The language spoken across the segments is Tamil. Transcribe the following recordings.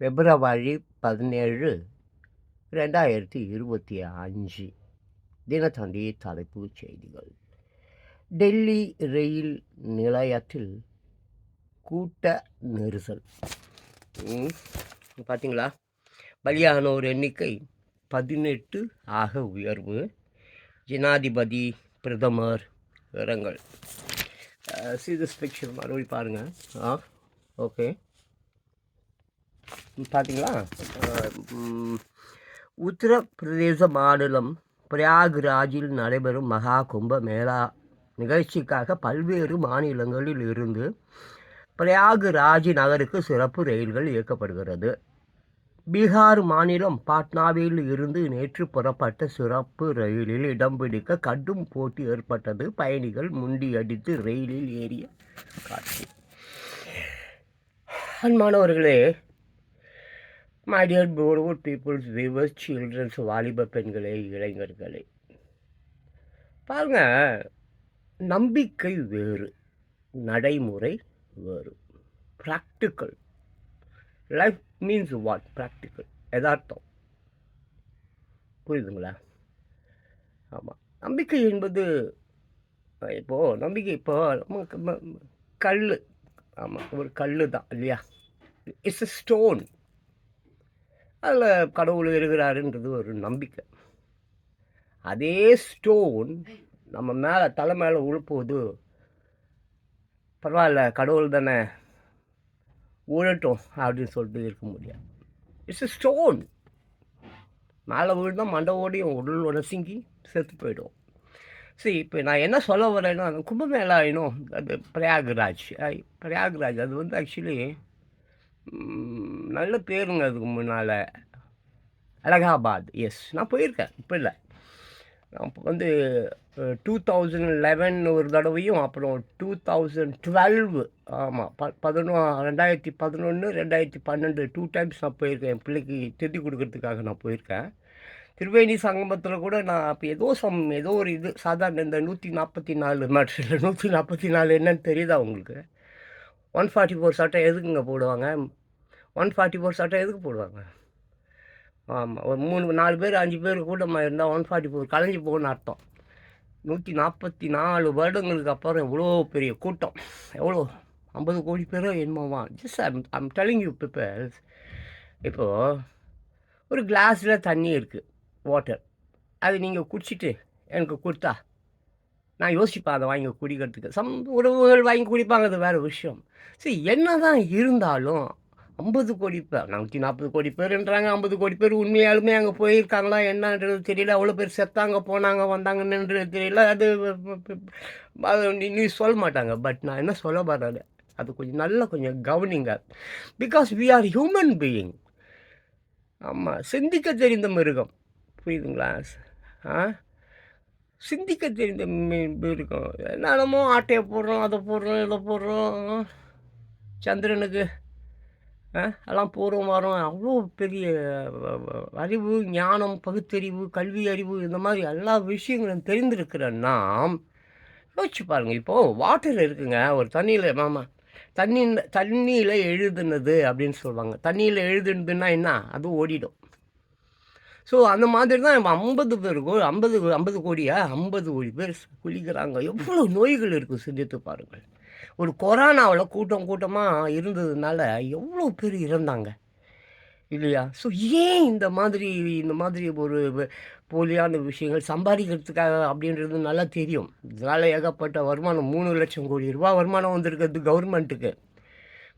பிப்ரவரி பதினேழு ரெண்டாயிரத்தி இருபத்தி அஞ்சு தினத்தந்தி தலைப்புச் செய்திகள். டெல்லி ரயில் நிலையத்தில் கூட்ட நெரிசல். ம், பார்த்தீங்களா பலியானோர் எண்ணிக்கை பதினெட்டு ஆக உயர்வு. ஜனாதிபதி பிரதமர் இரங்கல். சி திஸ் பிக்சர் மறுபடியும் பாருங்கள் ஆ ஓகே. பார்த்தீங்களா உத்தரப்பிரதேச மாநிலம் பிரயாக்ராஜில் நடைபெறும் மகா கும்ப மேளா நிகழ்ச்சிக்காக பல்வேறு மாநிலங்களில் இருந்து பிரயாக்ராஜ் நகருக்கு சிறப்பு ரயில்கள் இயக்கப்படுகிறது. பீகார் மாநிலம் பாட்னாவில் இருந்து நேற்று புறப்பட்ட சிறப்பு ரயிலில் இடம் பிடிக்க கடும் போட்டி ஏற்பட்டது. பயணிகள் முண்டியடித்து ரயிலில் ஏறிய காட்சி. அன்பானவர்களே மை டியர் போர்வுட் பீப்புள்ஸ் விவர்ஸ் சில்ட்ரன்ஸ் வாலிப பெண்களே இளைஞர்களே. பாருங்க நம்பிக்கை வேறு நடைமுறை வேறு. Practical life means what practical யதார்த்தம் புரியுதுங்களா? ஆமாம் நம்பிக்கை என்பது இப்போது நம்பிக்கை இப்போ கல் ஆமாம் ஒரு கல் தான் இல்லையா? இட்ஸ் எ ஸ்டோன் அதில் கடவுள் இருக்கிறாருன்றது ஒரு நம்பிக்கை. அதே ஸ்டோன் நம்ம மேலே தலை மேலே உழுப்போது பரவாயில்ல கடவுள் தானே உழட்டும் அப்படின்னு சொல்லிட்டு இருக்க முடியாது. இட்ஸ் எ ஸ்டோன் மேலே விழுந்தால் மண்டவோடையும் உடல் உடசிங்கி செத்து போயிடும். சரி இப்போ நான் என்ன சொல்ல வரேன்னா அந்த கும்பமேளா இன்னும் அது பிரயாகராஜ் பிரயாகராஜ் அது வந்து ஆக்சுவலி நல்ல பேருங்க அதுக்கு முன்னால். அலகாபாத் எஸ் நான் போயிருக்கேன் இப்போ இல்லை நான் இப்போ வந்து டூ தௌசண்ட் லெவன் ஒரு தடவையும் அப்புறம் டூ தௌசண்ட் டுவெல் ஆமாம் ப பதினொ ரெண்டாயிரத்தி பதினொன்று ரெண்டாயிரத்தி பன்னெண்டு டூ டைம்ஸ் நான் போயிருக்கேன். என் பிள்ளைக்கு திருத்தி கொடுக்கறதுக்காக நான் போயிருக்கேன். திருவேணி சங்கமத்தில் கூட நான் அப்போ ஏதோ சம் ஏதோ ஒரு இது சாதாரண இந்த நூற்றி நாற்பத்தி நாலு மேட்ரில் நூற்றி நாற்பத்தி நாலு என்னன்னு தெரியுதா உங்களுக்கு? ஒன் ஃபார்ட்டி ஃபோர் சட்டை எதுக்குங்க போடுவாங்க? ஒன் ஃபார்ட்டி ஃபோர் சட்டம் எதுக்கு போடுவாங்க? ஆமாம் ஒரு மூணு நாலு பேர் அஞ்சு பேர் கூட்டமாக இருந்தால் ஒன் ஃபார்ட்டி ஃபோர் கலைஞ்சு போகணும்னு அர்த்தம். நூற்றி நாற்பத்தி நாலு வருடங்களுக்கு அப்புறம் எவ்வளோ பெரிய கூட்டம்? எவ்வளோ? ஐம்பது கோடி பேரோ என்னமோவா just I'm I'm telling you peoples இப்போது ஒரு கிளாஸில் தண்ணி இருக்குது வாட்டர் அது நீங்கள் குடிச்சிட்டு எனக்கு கொடுத்தா நான் யோசிப்பேன் அதை வாங்கி குடிக்கிறதுக்கு. சம் உறவுகள் வாங்கி குடிப்பாங்க அது வேறு விஷயம். சரி என்ன தான் இருந்தாலும் ஐம்பது கோடி பேர் நூற்றி நாற்பது கோடி பேருன்றாங்க. ஐம்பது கோடி பேர் உண்மையாலுமே அங்கே போயிருக்காங்களா? என்னன்றது தெரியல. அவ்வளோ பேர் செத்தாங்க போனாங்க வந்தாங்கன்றது தெரியல. அது அது நீ- சொல்ல மாட்டாங்க. பட் நான் என்ன சொல்ல வரேன் அது கொஞ்சம் நல்லா கொஞ்சம் கவனிங்க. Because we are human being ஆமாம் சிந்திக்க தெரிந்த மிருகம். புரியுதுங்களா? ஆ? சிந்திக்க தெரிந்த மிருகம். என்னமோ ஆட்டையை போடுறோம் அதை போடுறோம் இதை போடுறோம். சந்திரனுக்கு எல்லாம் போகிறோம் வரோம். அவ்வளோ பெரிய அறிவு ஞானம் பகுத்தறிவு கல்வி அறிவு இந்த மாதிரி எல்லா விஷயங்களும் தெரிந்திருக்கிற நாம் யோசிச்சு பாருங்கள் இப்போது வாட்டர் இருக்குங்க. ஒரு தண்ணியில் மாமா தண்ணி தண்ணியில் எழுதுனது அப்படின்னு சொல்லுவாங்க. தண்ணியில் எழுதுனதுன்னா என்ன? அது ஓடிடும். ஸோ அந்த மாதிரி தான் இப்போ ஐம்பது பேர் கோ ஐம்பது ஐம்பது கோடியா? ஐம்பது கோடி பேர் குளிக்கிறாங்க. எவ்வளோ நோய்கள் இருக்குது சிந்தித்து பாருங்கள். ஒரு கொரோனாவில் கூட்டம் கூட்டமாக இருந்ததுனால எவ்வளோ பேர் இறந்தாங்க. இல்லையா? ஸோ ஏன் இந்த மாதிரி இந்த மாதிரி ஒரு போலியான விஷயங்கள் சம்பாதிக்கிறதுக்காக அப்படின்றது நல்லா தெரியும். இதனால் ஏகப்பட்ட வருமானம் மூணு லட்சம் கோடி ரூபா வருமானம் வந்திருக்கிறது கவர்மெண்ட்டுக்கு.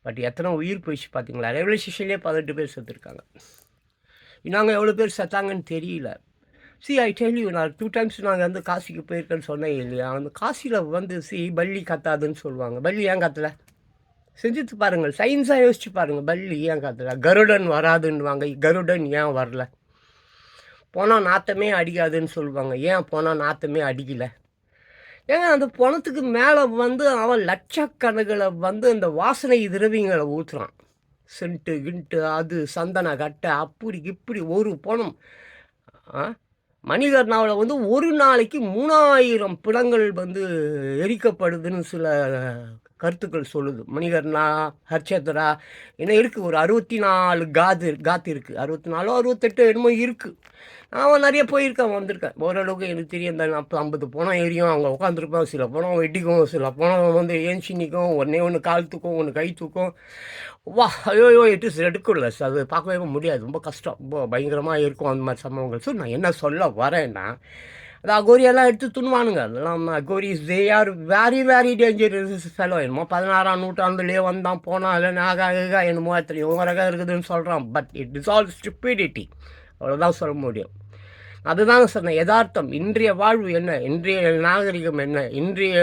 பட் எத்தனை உயிர் போயிடுச்சு பார்த்தீங்களா? ரயில்வே ஸ்டேஷன்லேயே பதினெட்டு பேர் செத்துருக்காங்க. நாங்கள் எவ்வளோ பேர் செத்தாங்கன்னு தெரியல. சி ஐ டெல் யூ நான் டூ டைம்ஸ் நாங்கள் வந்து காசிக்கு போயிருக்கேன்னு சொன்னேன் இல்லையா? அந்த காசியில் வந்து சி பள்ளி கத்தாதுன்னு சொல்லுவாங்க. பள்ளி ஏன் கத்தல? செஞ்சுட்டு பாருங்கள். சயின்ஸாக யோசிச்சு பாருங்கள். பள்ளி ஏன் கத்தல? கருடன் வராதுன்னுவாங்க. கருடன் ஏன் வரல? போனால் நாத்தமே அடிக்காதுன்னு சொல்லுவாங்க. ஏன் போனால் நாத்தமே அடிக்கல? ஏங்க அந்த பணத்துக்கு மேலே வந்து அவன் லட்சக்கணக்கில் வந்து இந்த வாசனை திரவியங்களை ஊற்றுறான் சென்ட்டு கிண்ட்டு அது சந்தன கட்டை அப்படி இப்படி ஒரு பணம். ஆ? மணிகர்ணாவில் வந்து ஒரு நாளைக்கு மூணாயிரம் பிணங்கள் வந்து எரிக்கப்படுதுன்னு சில கருத்துக்கள் சொல்லுது. மணிகர்ணா ஹர்ஷத்ரா என்ன இருக்குது ஒரு அறுபத்தி நாலு காது காத்து இருக்குது அறுபத்தி நாலோ அறுபத்தெட்டு என்னமோ இருக்குது நான் நிறைய போயிருக்கேன் வந்திருக்கேன். ஓரளவுக்கு எனக்கு தெரியும் இந்த நாற்பது ஐம்பது பணம் ஏரியும் அவங்க உட்காந்துருப்பான் சில பணம் வெட்டிக்கும் சில பணம் வந்து ஏஞ்சி நிற்கும் ஒன்றே ஒன்று கால் தூக்கும் ஒன்று கை தூக்கும். வா ஐயோ இட் இஸ் ரெடிகுலஸ் அது பார்க்கவே முடியாது. ரொம்ப கஷ்டம். ரொம்ப பயங்கரமாக இருக்கும் அந்த மாதிரி சம்பவங்கள். ஸோ நான் என்ன சொல்ல வரேன்னா அது அகோரியெல்லாம் எடுத்து துணுவானுங்க அதெல்லாம் Aghoris they are very very dangerous fellow என்னமோ. பதினாறாம் நூற்றாண்டுலேயே வந்தான் போனால் இல்லை நாகா என்னமோ எத்தனையோ ரகம் இருக்குதுன்னு சொல்கிறான் but it is all stupidity அவ்வளோதான் சொல்ல முடியும். அதுதாங்க சொன்னேன் யதார்த்தம். இன்றைய வாழ்வு என்ன? இன்றைய நாகரிகம் என்ன? இன்றைய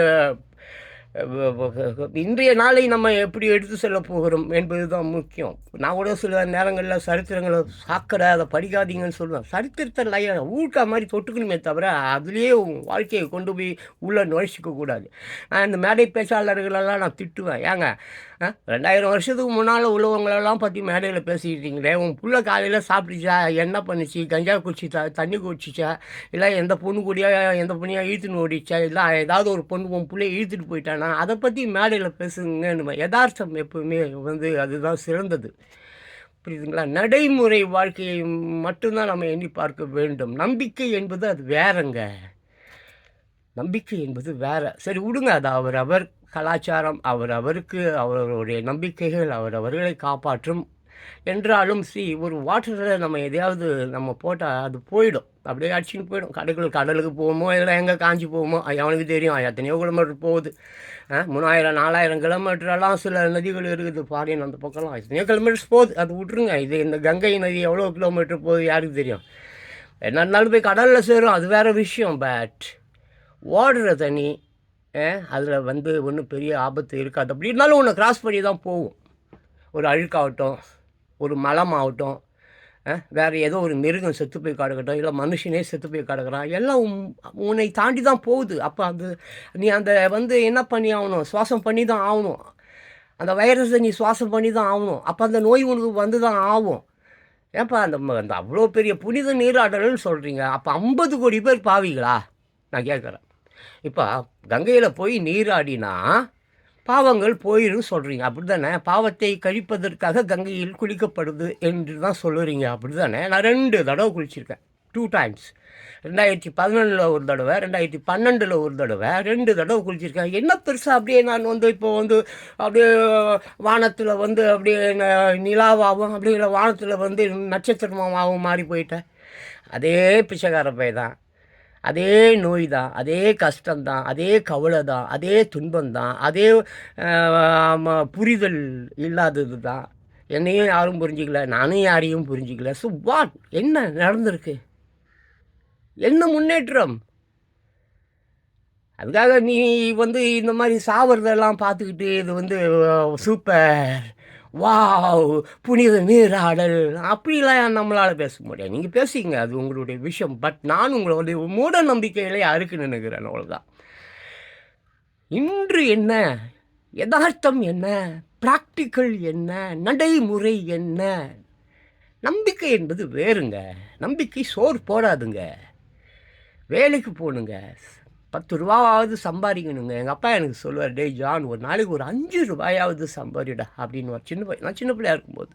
இன்றைய நாளை நம்ம எப்படி எடுத்து செல்ல போகிறோம் என்பது தான் முக்கியம். நான் கூட சில நேரங்களில் சரித்திரங்களை சாக்கடை அதை படிக்காதீங்கன்னு சொல்லுவேன். சரித்திரத்தை லைய ஊழ்க்கா மாதிரி தொட்டுக்கணுமே தவிர அதுலேயே வாழ்க்கையை கொண்டு போய் உள்ளே நுழைச்சிக்க கூடாது. நான் இந்த மேடை பேச்சாளர்களெல்லாம் நான் திட்டுவேன். ஏங்க ரெண்டாயிரம் வருஷத்துக்கு முன்னால் உள்ளவங்களெல்லாம் பற்றி மேடையில் பேசிக்கிட்டீங்களே உன் புள்ள காலையில் சாப்பிட்டுச்சா? என்ன பண்ணிச்சு? கஞ்சா குடிச்சிச்சா? தண்ணி குடிச்சிச்சா? இல்லை எந்த பொண்ணு கூடியா எந்த பொண்ணியாக இழுத்துன்னு ஓடிச்சா? இல்லை ஏதாவது ஒரு பொண்ணு உன் பிள்ளைய இழுத்துட்டு போயிட்டானா? அதை பற்றி மேடையில் பேசுங்க யதார்த்தம் எப்பவுமே வந்து அதுதான் சிறந்தது. புரியுதுங்களா? நடைமுறை வாழ்க்கையை மட்டும்தான் நம்ம எண்ணி பார்க்க வேண்டும். நம்பிக்கை என்பது அது வேறங்க. நம்பிக்கை என்பது வேற. சரி விடுங்க. அது அவர் அவர் கலாச்சாரம் அவர் அவருக்கு அவருடைய நம்பிக்கைகள் அவர் அவர்களை காப்பாற்றும். என்றாலும் சி ஒரு வாட்டரில் நம்ம எதையாவது நம்ம போட்டால் அது போயிடும். அப்படியே அடிச்சுன்னு போயிடும். கடைக்குள்ள கடலுக்கு போவோமோ இல்லை எங்கே காஞ்சி போவோமோ அவனுக்கு தெரியும். எத்தனையோ கிலோமீட்டர் போகுது. மூணாயிரம் நாலாயிரம் கிலோமீட்டரெல்லாம் சில நதிகள் இருக்குது. ஃபாரின் அந்த பக்கம்லாம். எத்தனையோ கிலோமீட்டர்ஸ் போகுது. அது விட்ருங்க இது இந்த கங்கை நதி எவ்வளோ கிலோமீட்டர் போகுது யாருக்கு தெரியும்? என்ன இருந்தாலும் போய் கடலில் சேரும். அது வேறு விஷயம். பட் ஓடுற தண்ணி அதில் வந்து ஒன்றும் பெரிய ஆபத்து இருக்காது. அப்படி இருந்தாலும் ஒன்று கிராஸ் பண்ணி தான் போகும். ஒரு அழுக்காகட்டும் ஒரு மலம் ஆகட்டும் வேறு ஏதோ ஒரு மிருகம் செத்து போய் கிடக்கட்டும் இல்லை மனுஷனே செத்து போய் கிடக்கிறான் எல்லாம் உன்னை தாண்டி தான் போகுது. அப்போ அது நீ அந்த வந்து என்ன பண்ணி ஆகணும்? சுவாசம் பண்ணி தான் ஆகணும். அந்த வைரஸை நீ சுவாசம் பண்ணி தான் ஆகணும். அப்போ அந்த நோய் உனக்கு வந்து தான் ஆகும். ஏன்ப்பா அந்த அந்த அவ்வளோ பெரிய புனித நீராடல்னு சொல்கிறீங்க அப்போ ஐம்பது கோடி பேர் பாவிங்களா? நான் கேட்குறேன். இப்போ கங்கையில் போய் நீராடினா பாவங்கள் போயிடும் சொல்கிறீங்க அப்படி தானே பாவத்தை கழிப்பதற்காக கங்கையில் குளிக்கப்படுது என்று தான் சொல்லுறீங்க. அப்படி தானே நான் ரெண்டு தடவை குளிச்சிருக்கேன். டூ டைம்ஸ் ரெண்டாயிரத்தி பதினொன்றில் ஒரு தடவை ரெண்டாயிரத்தி பன்னெண்டில் ஒரு தடவை ரெண்டு தடவை குளிச்சிருக்கேன். என்ன பெருசாக அப்படியே நான் வந்து இப்போ வந்து அப்படியே வானத்தில் வந்து அப்படியே நிலாவாகவும் அப்படியே வானத்தில் வந்து நட்சத்திரமாகவும் மாறி போயிட்டேன். அதே பிச்சைக்கார பை தான். அதே நோய் தான் அதே கஷ்டம்தான் அதே கவலை தான் அதே துன்பம் தான் அதே புரிதல் இல்லாதது தான் என்னையும் யாரும் புரிஞ்சிக்கல நானும் யாரையும் புரிஞ்சிக்கல. ஸோ வாட் என்ன நடந்திருக்கு? என்ன முன்னேற்றம்? அதுக்காக நீ வந்து இந்த மாதிரி சாவறதெல்லாம் பார்த்துக்கிட்டு இது வந்து சூப்பர் வாவ் புனித நீராடல். அப்படிலாம் நம்மளால் பேச முடியாது? நீங்கள் பேசிங்க அது உங்களுடைய விஷயம். பட் நான் உங்களுடைய மூட நம்பிக்கையிலே அறுக்கு நினைக்கிறேன் அவ்வளோதான் இன்று என்ன? யதார்த்தம் என்ன? ப்ராக்டிக்கல் என்ன? நடைமுறை என்ன? நம்பிக்கை என்பது வேறுங்க. நம்பிக்கை சோறு போடாதுங்க. வேலைக்கு போகணுங்க பத்து ரூபாவது சம்பாதிக்கணுங்க. எங்கள் அப்பா எனக்கு சொல்லுவார் டே ஜான் ஒரு நாளைக்கு ஒரு அஞ்சு ரூபாயாவது சம்பாதிடா அப்படின்னு சின்ன பையன். நான் சின்ன பிள்ளையா இருக்கும்போது.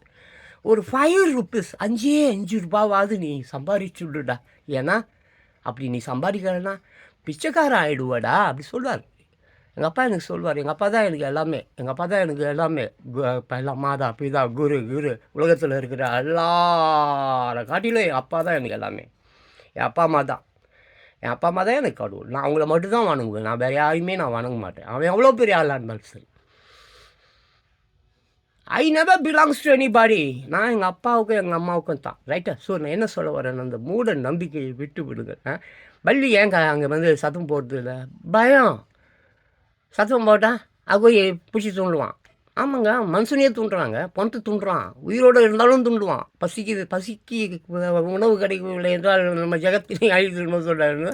ஒரு ஃபைவ் ருப்பீஸ் அஞ்சே அஞ்சு ரூபாவாவது நீ சம்பாதிச்சுடுடா ஏன்னா அப்படி நீ சம்பாதிக்கிறன்னா பிச்சைக்காரன் ஆகிடுவாடா அப்படி சொல்லுவார். எங்கள் அப்பா எனக்கு சொல்லுவார் எங்கள் அப்பா தான் எனக்கு எல்லாமே எங்கள் அப்பா தான் எனக்கு எல்லாமே இப்போ எல்லாம் மாதா பிதா குரு குரு உலகத்தில் இருக்கிற எல்லாரை காட்டிலும் என் அப்பா தான் எனக்கு எல்லாமே. என் அப்பா அம்மா தான். என் அப்பா அம்மா தான் எனக்கு கடவுள். நான் அவங்கள மட்டும்தான் வணங்குவேன். நான் வேறு யாரையுமே நான் வணங்க மாட்டேன். அவன் எவ்வளோ பெரிய ஆளாக இருந்தாலும் சரி. I never belongs to anybody நான் எங்கள் அப்பாவுக்கும் எங்கள் அம்மாவுக்கும் தான். ரைட்டா ஸோ நான் என்ன சொல்ல வரேன் அந்த மூட நம்பிக்கையை விட்டு விடுங்க வள்ளி ஏங்க அங்கே வந்து சத்தம் போடுறது இல்லை பயம். சத்தம் போட்டால் அகோயை பிடிச்சி தூண்டுவான். ஆமாங்க மனுஷனையே தூண்டுறாங்க. பணத்தை தூண்டுறான். உயிரோடு இருந்தாலும் தூண்டுவான். பசிக்கு பசிக்கு உணவு கிடைக்கவில்லை என்றால் நம்ம ஜெகத்திலே அழித்து சொல்கிறாருன்னு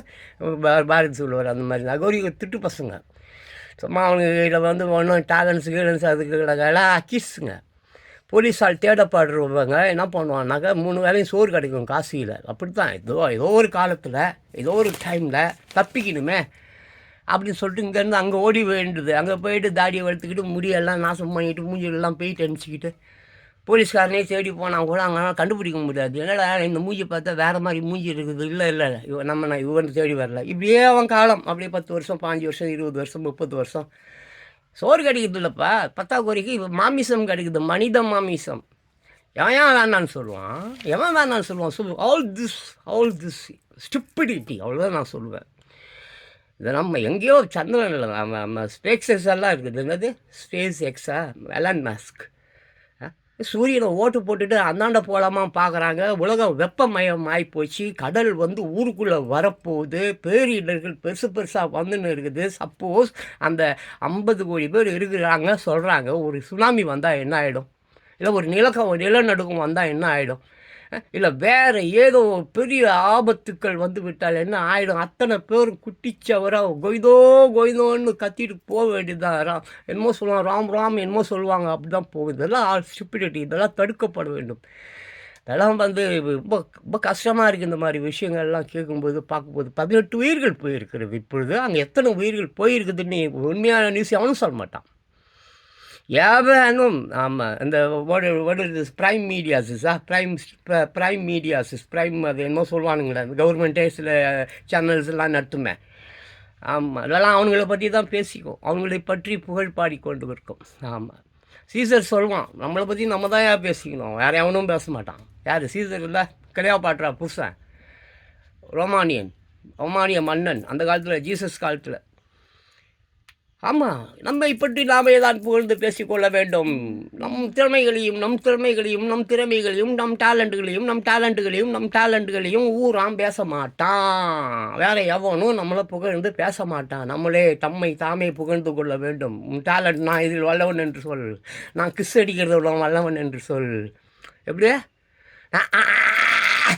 பாரதி சொல்லுவார். அந்த மாதிரி. அகோரி திட்டு பசங்க. சும்மா அவனுக்கு இதில் வந்து ஒன்றும் டேலன்ஸ் கீலன்ஸ் அதுக்கு எல்லாம் அக்கீஸுங்க. போலீஸால் தேடப்படுறவங்க என்ன பண்ணுவான்னாக்கா மூணு வேலையும் சோறு கிடைக்கும் காசியில். அப்படி தான் ஏதோ ஏதோ ஒரு காலத்தில் ஏதோ ஒரு டைமில் தப்பிக்கணுமே. அப்படின்னு சொல்லிட்டு இங்கேருந்து அங்கே ஓடி வேண்டுது அங்கே போயிட்டு தாடியை வளர்த்துக்கிட்டு முடியெல்லாம் நாசம் பண்ணிட்டு மூஞ்சியெல்லாம் பெயிண்ட் அடிச்சுக்கிட்டு போலீஸ்காரனே தேடி போனால் கூட அங்கே கண்டுபிடிக்க முடியாது. என்னடா இந்த மூஞ்சி பார்த்தா வேறு மாதிரி மூஞ்சி இருக்குது. இல்லை இல்லை இவ இவன் நம்ம நான் இவன் தேடி வரல. இப்படியே அவன் காலம். அப்படியே பத்து வருஷம் பாஞ்சு வருஷம் இருபது வருஷம் முப்பது வருஷம். சோறு கிடைக்குது இல்லைப்பா. பத்தாக்குறைக்கு இப்போ மாமிசம் கிடைக்குது. மனித மாமிசம். எவன் ஏன் வேணான்னு சொல்லுவான்? எவன் வேணான்னு சொல்லுவான்? சொல்லு. All this all this stupidity அவ்வளோதான் நான் சொல்லுவேன். இது நம்ம எங்கேயோ சந்திரனில் நம்ம நம்ம ஸ்பேஸ் எக்ஸ் எல்லாம் இருக்குது. என்னது? ஸ்பேஸ் எக்ஸா வெலன் மாஸ்க் சூரியனை ஓட்டு போட்டுட்டு அந்தாண்ட போகலாமா பார்க்குறாங்க உலகம் வெப்பமயம் ஆகிப்போச்சு கடல் வந்து ஊருக்குள்ளே வரப்போகுது. பேரிடர்கள் பெருசு பெருசாக வந்துன்னு இருக்குது. சப்போஸ் அந்த ஐம்பது கோடி பேர் இருக்கிறாங்க சொல்கிறாங்க ஒரு சுனாமி வந்தால் என்ன ஆகிடும் இல்லை ஒரு நிலக்கம் நிலநடுக்கம் வந்தால் என்ன ஆகிடும் இல்லை வேறு ஏதோ பெரிய ஆபத்துக்கள் வந்து விட்டால் என்ன ஆகிடும் அத்தனை பேரும் குட்டிச்சவராக கொய்தோ கொய்தோன்னு கத்திட்டு போக வேண்டியதாக ராம்? என்னமோ சொல்லுவாங்க ராம் ராம் என்னமோ சொல்லுவாங்க அப்படி தான் போகுது. இதெல்லாம் ஸ்டிபிடிட்டி இதெல்லாம் தடுக்கப்பட வேண்டும். இதெல்லாம் வந்து ரொம்ப ரொம்ப கஷ்டமாக இருக்குது இந்த மாதிரி விஷயங்கள்லாம் கேட்கும்போது பார்க்கும்போது. பதினெட்டு உயிர்கள் போயிருக்கிறது இப்பொழுது. அங்கே எத்தனை உயிர்கள் போயிருக்குதுன்னு உண்மையான நியூஸ் எவனும் சொல்ல மாட்டான். ஏவனும் ஆமாம் இந்த ப்ரைம் மீடியாஸா ப்ரைம் ப்ரைம் மீடியாஸஸ் ப்ரைம் அது என்னமோ சொல்லுவானுங்களே கவர்மெண்ட்டே சில சேனல்ஸ் எல்லாம் நடத்துமே. ஆமாம் அதெல்லாம் அவங்கள பற்றி தான் பேசிக்கும். அவங்களை பற்றி புகழ் பாடிக்கொண்டு இருக்கும் ஆமாம் சீசர் சொல்லுவான் நம்மளை பற்றி நம்ம தான் யார் பேசிக்கணும்? வேறு எவனும் பேச மாட்டான். யார்? சீசர் இல்லை? கிளியாபாட்ரா புருஷன். ரோமானியன். ரோமானிய மன்னன். அந்த காலத்தில் ஜீசஸ் காலத்தில். ஆமாம் நம்மை பற்றி நாமே தான் புகழ்ந்து பேசிக்கொள்ள வேண்டும். நம் திறமைகளையும் நம் திறமைகளையும் நம் திறமைகளையும் நம் டேலண்ட்டுகளையும் நம் டேலண்ட்டுகளையும் நம் டேலண்ட்டுகளையும் ஊராம் பேச மாட்டான் வேற எவனும் நம்மளை புகழ்ந்து பேச மாட்டான் நம்மளே தம்மை தாமே புகழ்ந்து கொள்ள வேண்டும். உன் டேலண்ட் நான் இதில் வல்லவன் என்று சொல். நான் கிஸ் அடிக்கிறது வல்லவன் என்று சொல். எப்படியே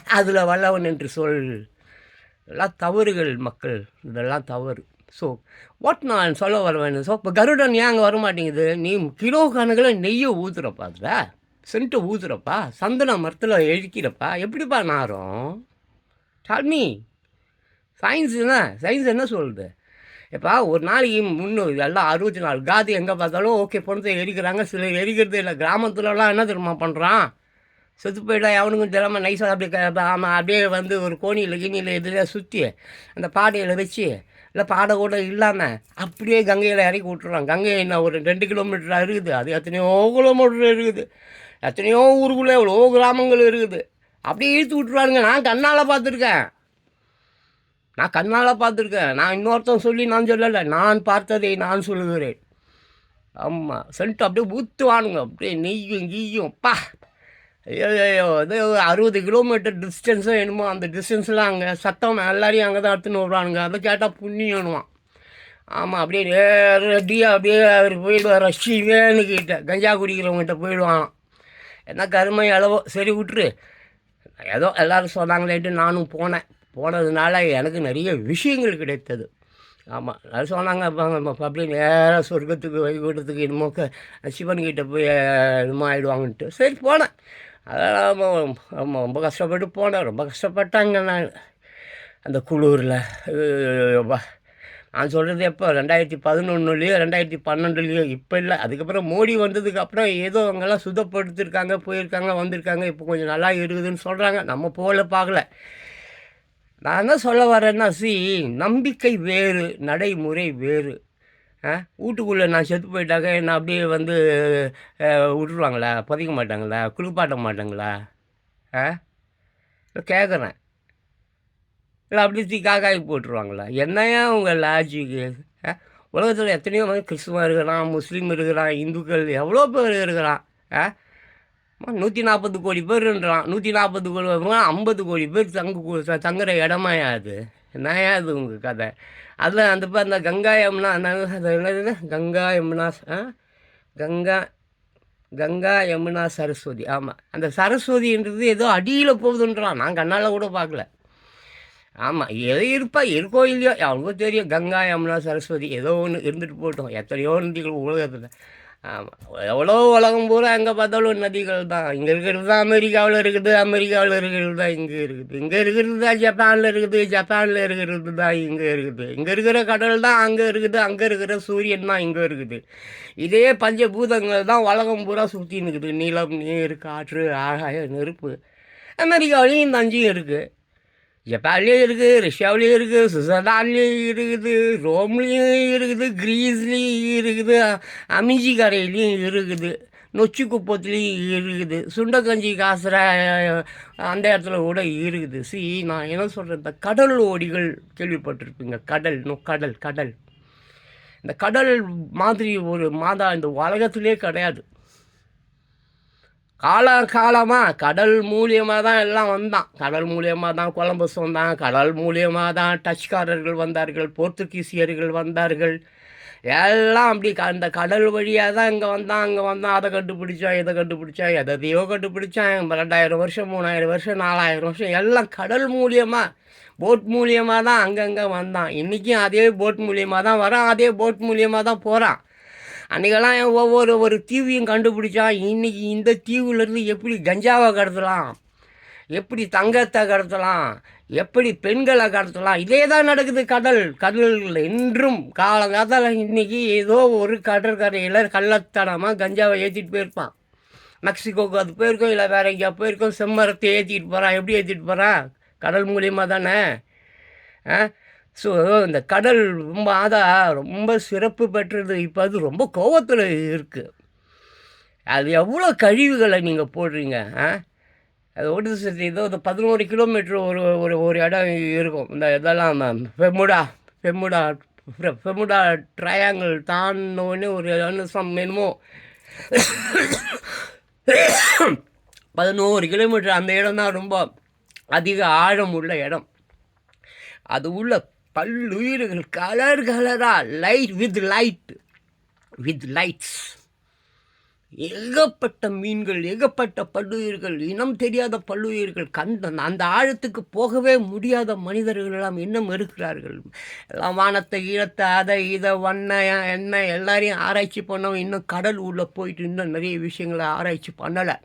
அதில் வல்லவன் என்று சொல். இதெல்லாம் தவறுகள் மக்கள். இதெல்லாம் தவறு. ஸோ வாட் நான் சொல்ல வரவேன் ஸோ இப்போ கருடன் ஏன் அங்கே வர மாட்டேங்குது நீ கிலோ கணக்கில் நெய்யை ஊற்றுறப்பா அதில். சென்ட்டு ஊற்றுறப்பா சந்தன மரத்தில் எழுக்கிறப்பா எப்படிப்பா நாரும் சாமி சயின்ஸ் என்ன? சயின்ஸ் என்ன சொல்லுது? எப்பா ஒரு நாளைக்கு முன்னூறு எல்லாம் அறுபத்தி நாலு காதி எங்கே பார்த்தாலும் ஓகே பொண்ணத்தை எரிக்கிறாங்க. சில எரிக்கிறது இல்லை. கிராமத்துலலாம் என்ன தெரியுமா பண்ணுறான் செத்து போயிட்டா எவனுக்கும் தெரியாமல் நைஸாக அப்படியே ஆமாம் அப்படியே வந்து ஒரு கோணியில் கிணியில் இதில் சுற்றி அந்த பாடையில் வச்சு இல்லை பாடை கூட இல்லாமல் அப்படியே கங்கையில் இறக்கி விட்டுறான். கங்கை என்ன ஒரு ரெண்டு கிலோமீட்டர் இருக்குது. அது எத்தனையோ கிலோமீட்டர் இருக்குது. எத்தனையோ ஊருக்குள்ளே எவ்வளோ கிராமங்கள் இருக்குது. அப்படியே இழுத்து விட்டுருவாருங்க நான் கண்ணால் பார்த்துருக்கேன். நான் கண்ணால் பார்த்துருக்கேன். நான் இன்னொருத்தன் சொல்லி நான் சொல்லலை. நான் பார்த்ததை நான் சொல்லுகிறேன். ஆமாம் சென்ட்டு அப்படியே ஊற்றுவானுங்க அப்படியே நெய்யும் கீயும். பா! அறுபது கிலோமீட்டர் டிஸ்டன்ஸும் என்னமோ அந்த டிஸ்டன்ஸ்லாம் அங்கே சத்தம் எல்லாரையும் அங்கே தான் எடுத்துன்னு வருவானுங்க. அதை கேட்டால் புண்ணியணுவான் ஆமாம் அப்படியே நேரடியாக அப்படியே அவர் போயிடுவார். ரஷ்யன்னு கிட்ட கஞ்சா குடிக்கிறவங்ககிட்ட போயிடுவான். என்ன கருமை அளவோ? சரி விட்டுரு. ஏதோ எல்லோரும் சொன்னாங்களேட்டு நானும் போனேன். போனதுனால எனக்கு நிறைய விஷயங்கள் கிடைத்தது. ஆமாம் அது சொன்னாங்க அப்படியே நேராக சொர்க்கத்துக்கு வைகுண்டத்துக்கு என்னமோ சிவன்கிட்ட போய் என்னமோ ஆகிடுவாங்கன்ட்டு சரி போனேன். அதெல்லாம் ஆமாம் ரொம்ப கஷ்டப்பட்டு போனேன். ரொம்ப கஷ்டப்பட்டாங்க நான். அந்த குளூரில். நான் சொல்கிறது எப்போ? ரெண்டாயிரத்தி பதினொன்றுலேயோ ரெண்டாயிரத்தி பன்னெண்டுலேயோ இப்போ இல்லை. அதுக்கப்புறம் மோடி வந்ததுக்கப்புறம் ஏதோ அவங்கெல்லாம் சுத்தப்படுத்திருக்காங்க போயிருக்காங்க வந்திருக்காங்க. இப்போ கொஞ்சம் நல்லா இருக்குதுன்னு சொல்கிறாங்க நம்ம போகல பார்க்கல. நான் தான் சொல்ல வரேன்னா சி நம்பிக்கை வேறு நடைமுறை வேறு. வீட்டுக்குள்ளே நான் செத்து போயிட்டாக்க என்ன அப்படியே வந்து விட்டுருவாங்களா? புதைக்க மாட்டாங்களா? குளிப்பாட்ட மாட்டாங்களா? ஆ? இல்லை கேட்குறேன் இல்லை அப்படி தீ காக்காய் போட்டுருவாங்களா? என்னையா உங்கள் லாஜிக்கு உலகத்தில் எத்தனையோ வந்து கிறிஸ்துவம் இருக்கிறான் முஸ்லீம் இருக்கிறான் இந்துக்கள் எவ்வளோ பேர் இருக்கிறான் ஆ? நூற்றி நாற்பது கோடி பேர்ன்றான் நூற்றி நாற்பது கோடி ஐம்பது கோடி பேர் தங்கு தங்குற இடமாயா அது? என்னையா அது உங்கள் கதை. அதில் அந்த இப்போ அந்த கங்கா யமுனா அது என்னது கங்கா யமுனா கங்கா கங்கா யமுனா சரஸ்வதி. ஆமாம் அந்த சரஸ்வதின்றது ஏதோ அடியில் போகுதுன்றான். நான் கண்ணால் கூட பார்க்கல ஆமாம் எது இருப்பா? இருக்கோ இல்லையோ? அவங்களுக்கும் தெரியும். கங்கா யமுனா சரஸ்வதி ஏதோ ஒன்று இருந்துட்டு போட்டோம் எத்தனையோ நதிகள் உலகத்தில். ஆமாம் எவ்வளோ உலகம் பூரா எங்கே பார்த்தாலும் நதிகள் தான். இங்கே இருக்கிறது தான் அமெரிக்காவில் இருக்குது அமெரிக்காவில் இருக்கிறது தான் இங்கே இருக்குது. இங்கே இருக்கிறது தான் ஜப்பானில் இருக்குது ஜப்பானில் இருக்கிறது தான் இங்கே இருக்குது. இங்கே இருக்கிற கடல் தான் அங்கே இருக்குது அங்கே இருக்கிற சூரியன் தான் இங்கே இருக்குது. இதே பஞ்சபூதங்கள் தான் உலகம் பூரா சுற்றி நிற்குது நிலம் நீர் காற்று ஆகாய நெருப்பு. அமெரிக்காவிலையும் இந்த அஞ்சும் இருக்குது ஜப்பான்லேயும் இருக்குது ரஷ்யாவிலையும் இருக்குது சுவிட்சர்லாண்ட்லேயும் இருக்குது ரோம்லேயும் இருக்குது கிரீஸ்லேயும் இருக்குது அமிஞ்சி கரையிலையும் இருக்குது நொச்சி குப்பத்துலேயும் இருக்குது சுண்டக்கஞ்சி காசுற அந்த இடத்துல கூட இருக்குது. சி நான் என்ன சொல்கிறேன் இந்த கடல் ஓடிகள் கேள்விப்பட்டிருப்பீங்க. கடல் நோ கடல் கடல். இந்த கடல் மாதிரி ஒரு மாதா இந்த உலகத்திலே கிடையாது. கால காலமாக கடல் மூலியமாக தான் எல்லாம் வந்தான். கடல் மூலியமாக தான் கொலம்பஸ் வந்தான் கடல் மூலியமாக தான் டச்காரர்கள் வந்தார்கள். போர்த்துகீசியர்கள் வந்தார்கள். எல்லாம் அப்படி அந்த கடல் வழியாக தான் இங்கே வந்தான். அங்கே வந்தான். அதை கண்டுபிடிச்சான் இதை கண்டுபிடிச்சான் எதையோ கண்டுபிடிச்சான். ரெண்டாயிரம் வருஷம் மூணாயிரம் வருஷம் நாலாயிரம் வருஷம் எல்லாம் கடல் மூலியமாக போட் மூலியமாக தான் அங்கங்கே வந்தான். இன்றைக்கும் அதே போட் மூலியமாக தான் வரான். அதே போட் மூலியமாக தான் போகிறான் அன்றைக்கெல்லாம் ஒவ்வொரு ஒரு தீவையும் கண்டுபிடிச்சான் இன்றைக்கி இந்த தீவுலேருந்து எப்படி கஞ்சாவை கடத்தலாம்? எப்படி தங்கத்தை கடத்தலாம்? எப்படி பெண்களை கடத்தலாம்? இதே தான் நடக்குது கடல். கடல் என்றும் காலங்காத்தால் இன்றைக்கி ஏதோ ஒரு கடற்கரையில் கள்ளத்தனமாக கஞ்சாவை ஏற்றிட்டு போயிருப்பான். மெக்சிகோக்கு அது போயிருக்கோம் இல்லை வேற எங்கேயா போயிருக்கோம். செம்மரத்தை ஏற்றிட்டு போகிறான் எப்படி ஏற்றிட்டு போகிறான் கடல் மூலியமாக தானே? ஆ? ஸோ இந்த கடல் ரொம்ப ஆதா ரொம்ப சிறப்பு பெற்றது. இப்போ அது ரொம்ப கோவத்தில் இருக்குது அது எவ்வளோ கழிவுகளை நீங்கள் போடுறீங்க ஆ? அது ஓட்டு சரி ஏதோ ஒரு பதினோரு கிலோமீட்டர் ஒரு ஒரு ஒரு இடம் இருக்கும். இந்த இதெல்லாம் பெமுடா பெமுடா பெமுடா ட்ரையாங்கிள் தாண்டோன்னு ஒரு அனுசம் என்னமோ. பதினோரு கிலோமீட்டர் அந்த இடம் தான் ரொம்ப அதிக ஆழம் உள்ள இடம். அது உள்ள பல்லுயிர்கள் கலர் கலராக light with light with lights ஏகப்பட்ட மீன்கள் ஏகப்பட்ட பல்லுயிர்கள் இனம் தெரியாத பல்லுயிர்கள் கண்ட அந்த ஆழத்துக்கு போகவே முடியாத மனிதர்கள் எல்லாம் இன்னும் இருக்கிறார்கள். எல்லாம் வானத்தை ஈழத்தை அதை இதை வண்ண என்ன எல்லாரையும் ஆராய்ச்சி பண்ணோம் இன்னும் கடல் உள்ளே போயிட்டு இன்னும் நிறைய விஷயங்களை ஆராய்ச்சி பண்ணலை.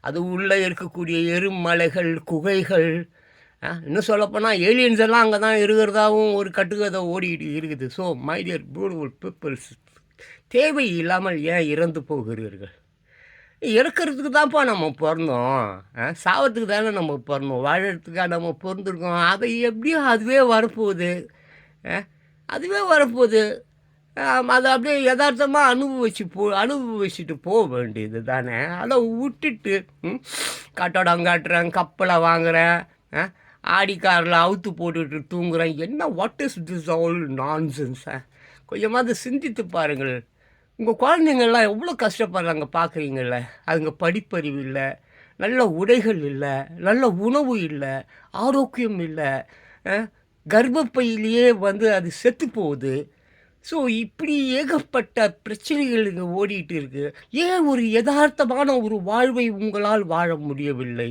அது உள்ளே இருக்கக்கூடிய எருமலைகள் குகைகள் இன்னும் சொல்லப்போனால் ஏலியன்ஸ் எல்லாம் அங்கே தான் இருக்கிறதாகவும் ஒரு கட்டுக்கதை ஓடிக்கிட்டு இருக்குது. So my dear beautiful peoples தேவை இல்லாமல் ஏன் இறந்து போகிறீர்கள்? இறக்கிறதுக்கு தான்ப்பா நம்ம பிறந்தோம். சாவத்துக்கு தானே நம்ம பிறந்தோம். வாழறதுக்காக நம்ம பிறந்திருக்கோம். அதை எப்படியோ அதுவே வரப்போகுது. அதுவே வரப்போகுது. அதை அப்படியே யதார்த்தமாக அனுபவிச்சு போ அனுபவிச்சுட்டு போக வேண்டியது தானே. அதை விட்டுட்டு கட்டடம் காட்டுறேன் கப்பலை வாங்குகிறேன் ஆடி காரில் அவுத்து போட்டுட்டு தூங்குறேன். என்ன வாட் இஸ் திஸ் ஆல் நான்சென்ஸை கொஞ்சமாவது சிந்தித்து பாருங்கள். உங்கள் குழந்தைங்கள்லாம் எவ்வளோ கஷ்டப்படுறாங்க பார்க்குறீங்கள அதுங்க படிப்பறிவு இல்லை நல்ல உடைகள் இல்லை நல்ல உணவு இல்லை ஆரோக்கியம் இல்லை கர்ப்பப்பையிலேயே வந்து அது செத்து போகுது. ஸோ இப்படி ஏகப்பட்ட பிரச்சனைகள் இங்கே ஓடிட்டு இருக்குது ஏன் ஒரு யதார்த்தமான ஒரு வாழ்வை உங்களால் வாழ முடியவில்லை?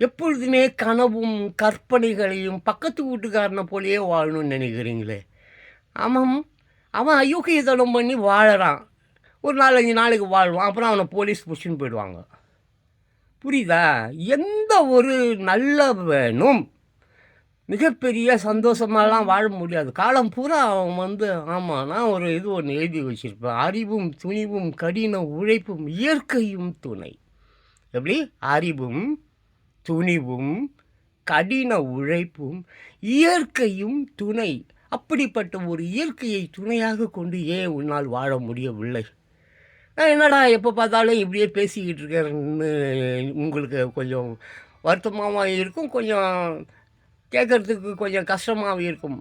எப்பொழுதுமே கனவும் கற்பனைகளையும் பக்கத்து வீட்டுக்காரனை போலேயே வாழணும்னு நினைக்கிறீங்களே? அவன் அவன் அயோக்கியத்தனம் பண்ணி வாழறான். ஒரு நாலஞ்சு நாளைக்கு வாழ்வான். அப்புறம் அவனை போலீஸ் பிடிச்சின்னு போயிடுவாங்க. புரியுதா? எந்த ஒரு நல்ல வேணும் மிகப்பெரிய சந்தோஷமாலாம் வாழ முடியாது. காலம் பூரா அவன் வந்து ஆமாம் நான் ஒரு இது ஒன்று எழுதி வச்சுருப்பேன். அறிவும் துணிவும் கடின உழைப்பும் இயற்கையும் துணை. எப்படி? அறிவும் துணிவும் கடின உழைப்பும் இயற்கையும் துணை. அப்படிப்பட்ட ஒரு இயற்கையை துணையாக கொண்டு ஏன் உன்னால் வாழ முடியவில்லை? என்னடா எப்போ பார்த்தாலும் இப்படியே பேசிக்கிட்டு இருக்கேன்னு உங்களுக்கு கொஞ்சம் வருத்தமாகவும் இருக்கும் கொஞ்சம் கேட்குறதுக்கு கொஞ்சம் கஷ்டமாகவும் இருக்கும்.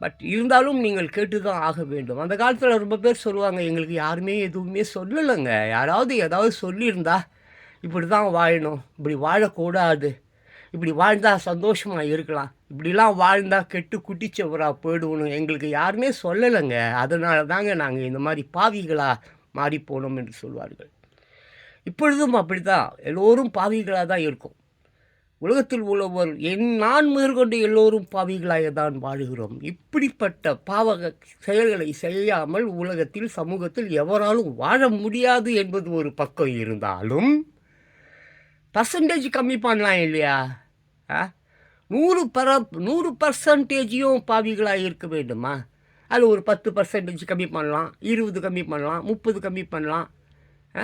பட் இருந்தாலும் நீங்கள் கேட்டு தான் ஆக வேண்டும். அந்த காலத்தில் ரொம்ப பேர் சொல்லுவாங்க எங்களுக்கு யாருமே எதுவுமே சொல்லலைங்க. யாராவது ஏதாவது சொல்லியிருந்தா இப்படி தான் வாழணும். இப்படி வாழக்கூடாது. இப்படி வாழ்ந்தால் சந்தோஷமாக இருக்கலாம். இப்படிலாம் வாழ்ந்தால் கெட்டு குட்டிச்சவராக போயிடுவணும் எங்களுக்கு யாருமே சொல்லலைங்க. அதனால தாங்க நாங்கள் இந்த மாதிரி பாவிகளாக மாறி போனோம் என்று சொல்வார்கள். இப்பொழுதும் அப்படி தான் எல்லோரும் பாவிகளாக தான் இருக்கும். உலகத்தில் உள்ளவர் என் நான் முதற்கொண்டு எல்லோரும் பாவிகளாக தான் வாழுகிறோம். இப்படிப்பட்ட பாவக செயல்களை செய்யாமல் உலகத்தில் சமூகத்தில் எவராலும் வாழ முடியாது என்பது ஒரு பக்கம் இருந்தாலும் பர்சன்டேஜ் கம்மி பண்ணலாம் இல்லையா ஆ நூறு பர நூறு பர்சன்டேஜையும் பாவிகளாக இருக்க வேண்டுமா? அதில் ஒரு பத்து பர்சன்டேஜ் கம்மி பண்ணலாம் இருபது கம்மி பண்ணலாம் முப்பது கம்மி பண்ணலாம். ஆ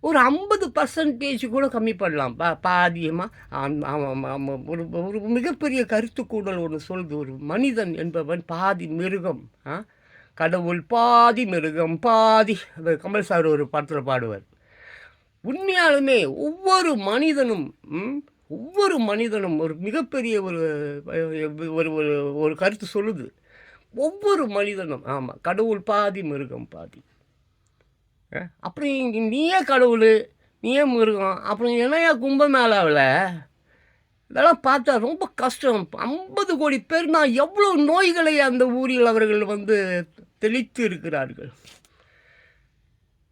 ஒரு ஐம்பது பர்சன்டேஜ் கூட கம்மி பண்ணலாம். பா பாதியமாக ஒரு ஒரு மிகப்பெரிய கருத்துக்கூடல் ஒன்று சொல்லுது. ஒரு மனிதன் என்பவன் பாதி மிருகம். ஆ கடவுள் பாதி மிருகம் பாதி கமல் சார் ஒரு படத்தில் பாடுவார். உண்மையாலுமே ஒவ்வொரு மனிதனும் ஒவ்வொரு மனிதனும் ஒரு மிகப்பெரிய ஒரு ஒரு ஒரு ஒரு கருத்து சொல்லுது. ஒவ்வொரு மனிதனும் ஆமாம் கடவுள் பாதி மிருகம் பாதி. அப்படி அப்புறம் நீயே கடவுள் நீயே மிருகம் அப்புறம் என்னையா கும்பமேளாவில் இதெல்லாம் பார்த்தா ரொம்ப கஷ்டம். ஐம்பது கோடி பேர் நான் எவ்வளோ நோய்களை அந்த ஊரில் அவர்கள் வந்து தெளித்து இருக்கிறார்கள்?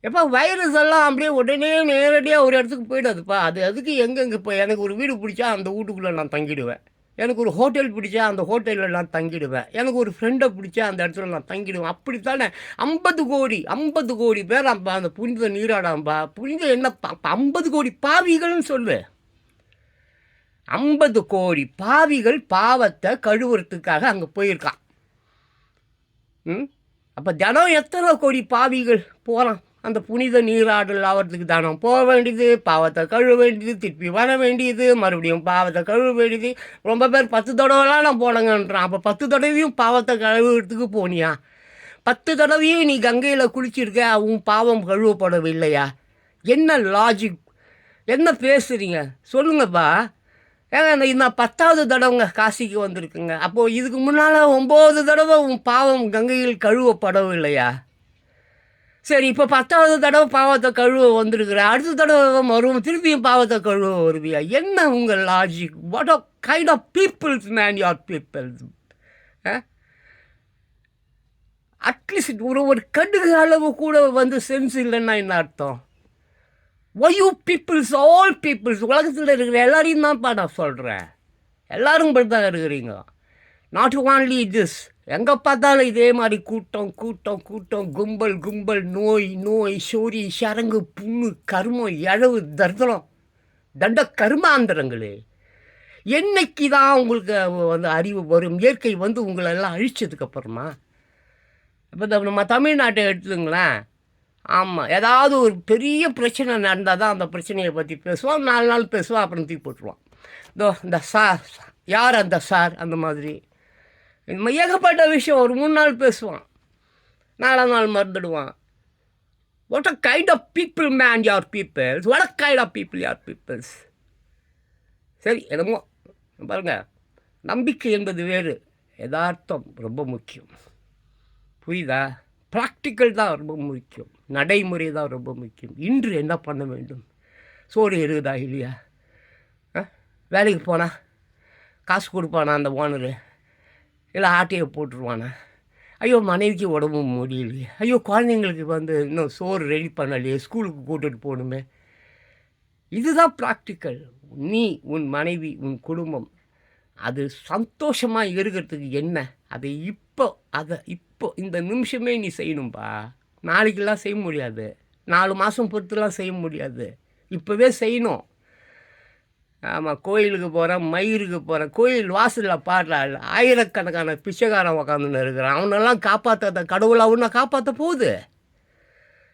எப்போ வைரஸ் எல்லாம் அப்படியே உடனே நேரடியாக ஒரு இடத்துக்கு போயிடாதுப்பா. அது அதுக்கு எங்கெங்கே இப்போ எனக்கு ஒரு வீடு பிடிச்சா அந்த வீட்டுக்குள்ளே நான் தங்கிடுவேன். எனக்கு ஒரு ஹோட்டல் பிடிச்சா அந்த ஹோட்டலில் நான் தங்கிடுவேன். எனக்கு ஒரு ஃப்ரெண்டை பிடிச்சா அந்த இடத்துல நான் தங்கிடுவேன். அப்படித்தானே? ஐம்பது கோடி ஐம்பது கோடி பேர் அந்த புனித நீராடாம்பா. புனித என்ன? ஐம்பது கோடி பாவிகள்னு சொல்லுவேன் ஐம்பது கோடி பாவிகள் பாவத்தை கழுவுறதுக்காக அங்கே போயிருக்கான். ம்? அப்போ தினம் எத்தனை கோடி பாவிகள் போகிறான் அந்த புனித நீராடல் ஆகிறதுக்கு தானம். போக வேண்டியது பாவத்தை கழுவ வேண்டியது திருப்பி வர வேண்டியது மறுபடியும் பாவத்தை கழுவ வேண்டியது. ரொம்ப பேர் பத்து தடவைலாம் நான் போனங்கன்றான். அப்போ பத்து தடவையும் பாவத்தை கழுவுறதுக்கு போனியா? பத்து தடவையும் நீ கங்கையில் குளிச்சிருக்க உன் பாவம் கழுவப்படவில்லையா? என்ன லாஜிக் என்ன பேசுகிறீங்க சொல்லுங்கப்பா. ஏங்க இந்த- நான் பத்தாவது தடவைங்க காசிக்கு வந்திருக்குங்க. அப்போது இதுக்கு முன்னால் ஒம்பது தடவை உன் பாவம் கங்கையில் கழுவப்படவில்லையா? சரி இப்போ பத்தாவது தடவை பாவத்தை கழுவ வந்திருக்கிற அடுத்த தடவை வருவோம் திருப்பியும் பாவத்தை கழுவ வருவியா? என்ன உங்கள் logic what of kind of peoples man you're peoples at least ஒரு ஒரு கடுகு அளவு கூட வந்து சென்ஸ் இல்லைன்னா என்ன அர்த்தம்? ஒயூ பீப்புள்ஸ் ஆல் பீப்புள்ஸ் உலகத்தில் இருக்கிற எல்லாரையும் தான்ப்பா நான் சொல்கிறேன் எல்லாரும் இப்படி தான் இருக்கிறீங்க. நாட் only திஸ் எங்கே பார்த்தாலும் இதே மாதிரி கூட்டம் கூட்டம் கூட்டம் கும்பல் கும்பல் நோய் நோய் சோரி சரங்கு புண்ணு கருமம் இழவு தர்தனம். தண்ட கருமாந்திரங்களே. என்னைக்கு தான் உங்களுக்கு வந்து அறிவு வரும் இயற்கை வந்து உங்களெல்லாம் அழிச்சதுக்கப்புறமா இப்போ நம்ம தமிழ்நாட்டை எடுத்துங்களேன் ஆமாம் ஏதாவது ஒரு பெரிய பிரச்சனை நடந்தால் தான் அந்த பிரச்சனையை பற்றி பேசுவான் நாலு நாள் பேசுவான் அப்புறம் தூக்கி போட்டுருவான் இதோ இந்த சார் யார் அந்த சார்? அந்த மாதிரி. ஏகப்பட்ட விஷயம் ஒரு மூணு நாள் பேசுவான். நாலாம் நாள் மறந்துடுவான். What a kind of people man you're peoples what a kind of people you're peoples சரி என்னமோ. பாருங்கள் நம்பிக்கை என்பது வேறு. யதார்த்தம் ரொம்ப முக்கியம். புரியுதா? ப்ராக்டிக்கல் தான் ரொம்ப முக்கியம். நடைமுறை தான் ரொம்ப முக்கியம். இன்று என்ன பண்ண வேண்டும்? சோறு இருக்குதா இல்லையா? ஆ? வேலைக்கு போனா? காசு கொடுப்பானா அந்த ஓனரு? இல்லை ஆட்டையை போட்டுருவானா? ஐயோ மனைவிக்கு உடம்பு முடியலையே. ஐயோ குழந்தைங்களுக்கு வந்து இன்னும் சோறு ரெடி பண்ணலையே. ஸ்கூலுக்கு கூட்டுட்டு போகணுமே. இதுதான் ப்ராக்டிக்கல் நீ உன் மனைவி உன் குடும்பம் அது சந்தோஷமாக இருக்கிறதுக்கு என்ன? அதை இப்போ அதை இப்போ இந்த நிமிஷமே நீ செய்யணும்பா. நாளைக்கெல்லாம் செய்ய முடியாது. நாலு மாதம் பொறுத்துலாம் செய்ய முடியாது. இப்போவே செய்யணும். ஆமாம் கோயிலுக்கு போகிறேன் மயிருக்கு போகிறேன் கோயில் வாசலில் பாடுறா ஆயிரக்கணக்கான பிச்சைக்காரன் உக்காந்துன்னு இருக்கிறான். அவனெல்லாம் காப்பாற்ற கடவுளை அவனை காப்பாற்ற போகுது.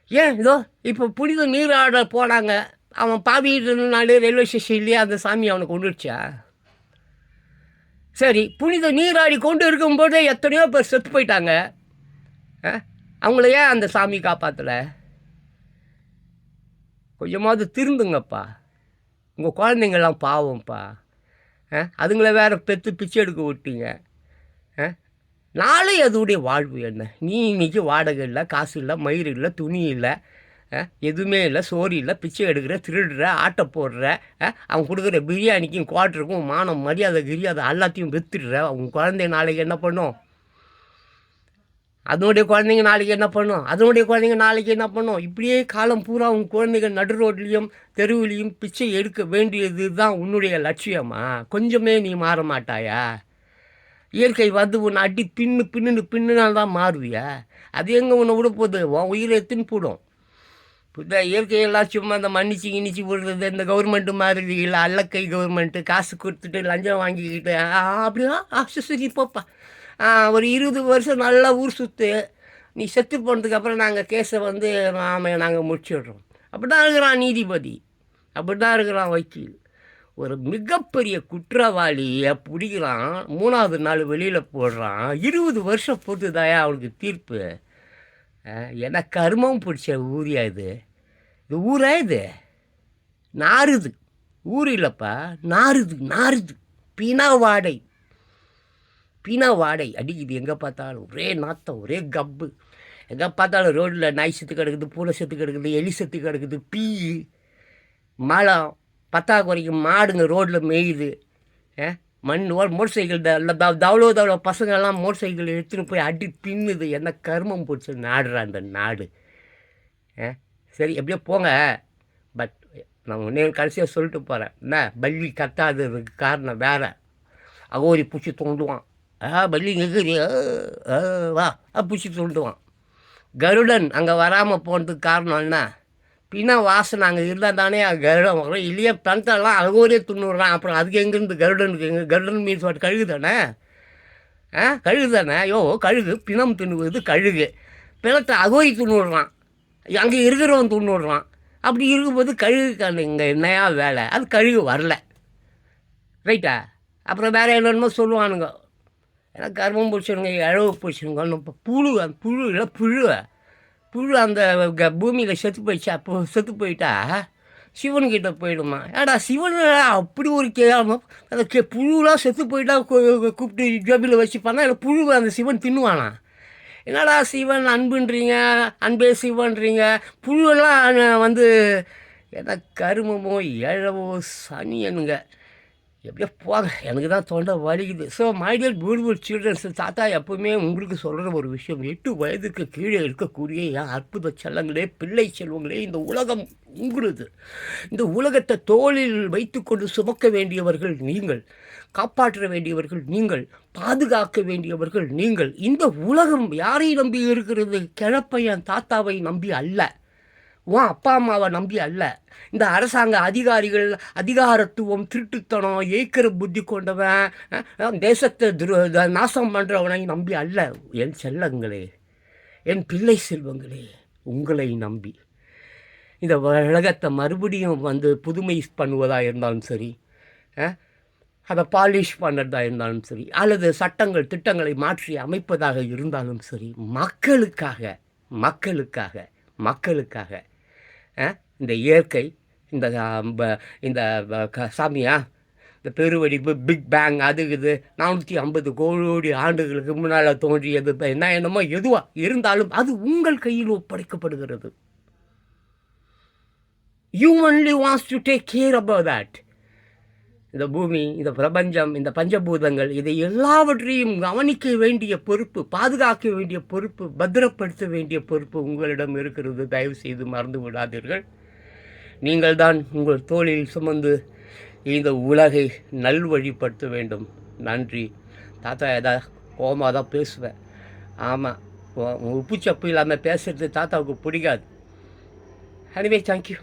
ஏன் இதோ இப்போ புனித நீராட போனாங்க. அவன் பாவிட்டு ரயில்வே ஸ்டேஷன்லேயே அந்த சாமி அவனை கொண்டுடுச்சா சரி புனித நீராடி கொண்டு இருக்கும்போதே எத்தனையோ பேர் செத்து போயிட்டாங்க. ஆ? அவங்கள ஏன் அந்த சாமி காப்பாற்றலை கொஞ்சமாவது திருந்துங்கப்பா. உங்கள் குழந்தைங்கள்லாம் பாவம்ப்பா ஆ? அதுங்கள வேறு பெற்று பிச்சை எடுக்க விட்டீங்க ஆ? நாளை அதோடைய வாழ்வு என்ன நீ இன்றைக்கி வாடகை இல்லை காசு இல்லை மயிர் இல்லை துணி இல்லை ஆ? எதுவுமே இல்லை சோறு இல்லை பிச்சை எடுக்கிற திருடுற ஆட்டை போடுற ஆ? அவன் கொடுக்குற பிரியாணிக்கும் குவாட்டருக்கும் மானம் மரியாதை கிரியாதை எல்லாத்தையும் வித்துடுற உன் குழந்தை நாளைக்கு என்ன பண்ணும் அதனுடைய குழந்தைங்க நாளைக்கு என்ன பண்ணும்? அதனுடைய குழந்தைங்க நாளைக்கு என்ன பண்ணும்? இப்படியே காலம் பூரா உன் குழந்தைங்க நடு ரோட்லேயும் தெருவிலையும் பிச்சை எடுக்க வேண்டியது தான் உன்னுடைய லட்சியமா? கொஞ்சமே நீ மாற மாட்டாயா? இயற்கை வந்து உன்னை அடி பின்னு பின்னு பின்னுனால் தான் மாறுவியா? அது எங்கே உன்னை விட போகுது? உன் உயிரை தின்புடும் புத்தா இயற்கையெல்லாம் சும்மா அந்த மன்னிச்சு கிணிச்சு விடுறது இந்த கவர்மெண்ட்டு மாதிரி இல்லை அல்லக்கை கவர்மெண்ட்டு காசு கொடுத்துட்டு லஞ்சம் வாங்கிக்கிட்டு அப்படிலாம் ஆசை போப்பா ஒரு இருபது வருஷம் நல்லா ஊர் சுற்று நீ செத்து போனதுக்கப்புறம் நாங்கள் கேஸை வந்து ஆமாம் நாங்கள் முடிச்சிடுறோம். அப்படி தான் இருக்கிறான் நீதிபதி. அப்படி தான் இருக்கிறான் வக்கீல். ஒரு மிகப்பெரிய குற்றவாளியை பிடிக்கிறான். மூணாவது நாள் வெளியில் போடுறான். இருபது வருஷம் பொறுத்துதாயா அவனுக்கு தீர்ப்பு. எனக்கு கருமம் பிடிச்ச ஊரியா இது? இது ஊரா இது? நாறுது ஊர் இல்லைப்பா. நாறுது நாறுது பீனா வாடை பீனா வாடை அடிக்குது எங்கே பார்த்தாலும் ஒரே நாத்தம் ஒரே கப்பு. எங்கே பார்த்தாலும் ரோட்டில் நாய் செத்து கிடக்குது பூனை செத்து கிடக்குது எலி செத்து கிடக்குது பீ மலம் பத்தாக்குறைக்கு மாடுங்க ரோட்டில் மேயுது. ஏ மண் ஓ- மோட்டர் சைக்கிள் த- த- தவளோ தவளோ பசங்கள்லாம் மோட்டர் சைக்கிள் எடுத்துன்னு போய் அடி பின்னுது என்ன கர்மம் பிடிச்ச நாடுறா அந்த நாடு. ஏ சரி எப்படியோ போங்க. பட் நான் உன்னே கடைசியாக சொல்லிட்டு போகிறேன் என்ன பள்ளி கத்தாததுக்கு காரணம் வேறு. அகோரி பூச்சி தோண்டுவான். ஆ பள்ளி நிற்கிறியா வா. ஆ, பூச்சி கருடன் அங்கே வராமல் போனதுக்கு காரணம் என்ன? பின்ன வாசனை அங்கே இருந்தால் தானே கருடன் வரும். இல்லையா தந்தெல்லாம் அகோரியே துண்ணுறான் அப்புறம் அதுக்கு எங்கேருந்து கருடனுக்கு எங்கே கருடன் மீன்ஸ் வாட் கழுகு தானே? ஆ கழுகு தானே? ஐயோ கழுகு. பிணம் தின்னுவது கழுகு. பிணத்தை அகோரி துண்ணுடுறான் அங்கே இருக்கிறவன் துண்ணுடுறான் அப்படி இருக்கும்போது கழுகுக்கான இங்கே என்னையா வேலை? அது கழுகு வரல. ரைட்டா? அப்புறம் வேறு என்னென்னமோ சொல்லுவானுங்க. ஏன்னா கர்வம் பிடிச்சிருங்க இழவு பிடிச்சிருங்க இப்போ புழு அந்த புழு இல்லை புழு புழு அந்த க- பூமியில் செத்து போயிடுச்சு. அப்போ செத்து போயிட்டா சிவன்கிட்ட போயிடுமா. ஏடா சிவன் அப்படி ஒரு கேம அந்த கே புழுலாம் செத்து போயிட்டா கூப்பிட்டு ஜோபியில் வச்சுப்பானா? இல்லை புழு அந்த சிவன் தின்னுவானா? என்னடா சிவன் அன்புன்றீங்க அன்பே சிவன்றீங்க. புழுவெல்லாம் வந்து என்ன கருமமோ ஏழவோ சனியனுங்க. எப்படியோ போங்க. எனக்கு தான் தொண்டை வலிக்குது. ஸோ மைடியர் பியூட்டிஃபுல் சில்ட்ரன்ஸ் தாத்தா எப்பவுமே உங்களுக்கு சொல்கிற ஒரு விஷயம் எட்டு வயதுக்கு கீழே இருக்கக்கூடிய என் அற்புத செல்லங்களே பிள்ளை செல்வங்களே இந்த உலகம் உங்களுது. இந்த உலகத்தை தோளில் வைத்துக்கொண்டு சுமக்க வேண்டியவர்கள் நீங்கள் காப்பாற்ற வேண்டியவர்கள் நீங்கள் பாதுகாக்க வேண்டியவர்கள் நீங்கள். இந்த உலகம் யாரை நம்பி இருக்கிறது? கிழப்பையன் தாத்தாவை நம்பி அல்ல. உன் அப்பா அம்மாவை நம்பி அல்ல. இந்த அரசாங்க அதிகாரிகள் அதிகாரத்துவம் திருட்டுத்தனம் ஏக்கிற புத்தி கொண்டவன் தேசத்தை துரு த- நாசம் பண்ணுறவனை நம்பி அல்ல. என் செல்லங்களே என் பிள்ளை செல்வங்களே உங்களை நம்பி. இந்த உலகத்தை மறுபடியும் வந்து புதுமை பண்ணுவதாக இருந்தாலும் சரி அதை பாலிஷ் பண்ணுறதா இருந்தாலும் சரி அல்லது சட்டங்கள் திட்டங்களை மாற்றி அமைப்பதாக இருந்தாலும் சரி மக்களுக்காக மக்களுக்காக மக்களுக்காக இந்த இயற்கை இந்த இந்த க- சாமியா? இந்த பெருவெடிப்பு பிக் பேங் அது இது நானூற்றி ஐம்பது கோடி ஆண்டுகளுக்கு முன்னால் தோன்றியது என்ன என்னமோ எதுவாக இருந்தாலும் அது உங்கள் கையில் ஒப்படைக்கப்படுகிறது. You only wants to take care about that இந்த பூமி இந்த பிரபஞ்சம் இந்த பஞ்சபூதங்கள் இதை எல்லாவற்றையும் கவனிக்க வேண்டிய பொறுப்பு பாதுகாக்க வேண்டிய பொறுப்பு பத்திரப்படுத்த வேண்டிய பொறுப்பு உங்களிடம் இருக்கிறது. தயவு செய்து மறந்து விடாதீர்கள். நீங்கள் தான் உங்கள் தோளில் சுமந்து இந்த உலகை நல்வழிப்படுத்த வேண்டும். நன்றி. தாத்தா ஏதாவது கோமாக தான் பேசுவேன். ஆமாம் உப்பு சப்பு இல்லாமல் பேசுறது தாத்தாவுக்கு பிடிக்காது. Anyway thank you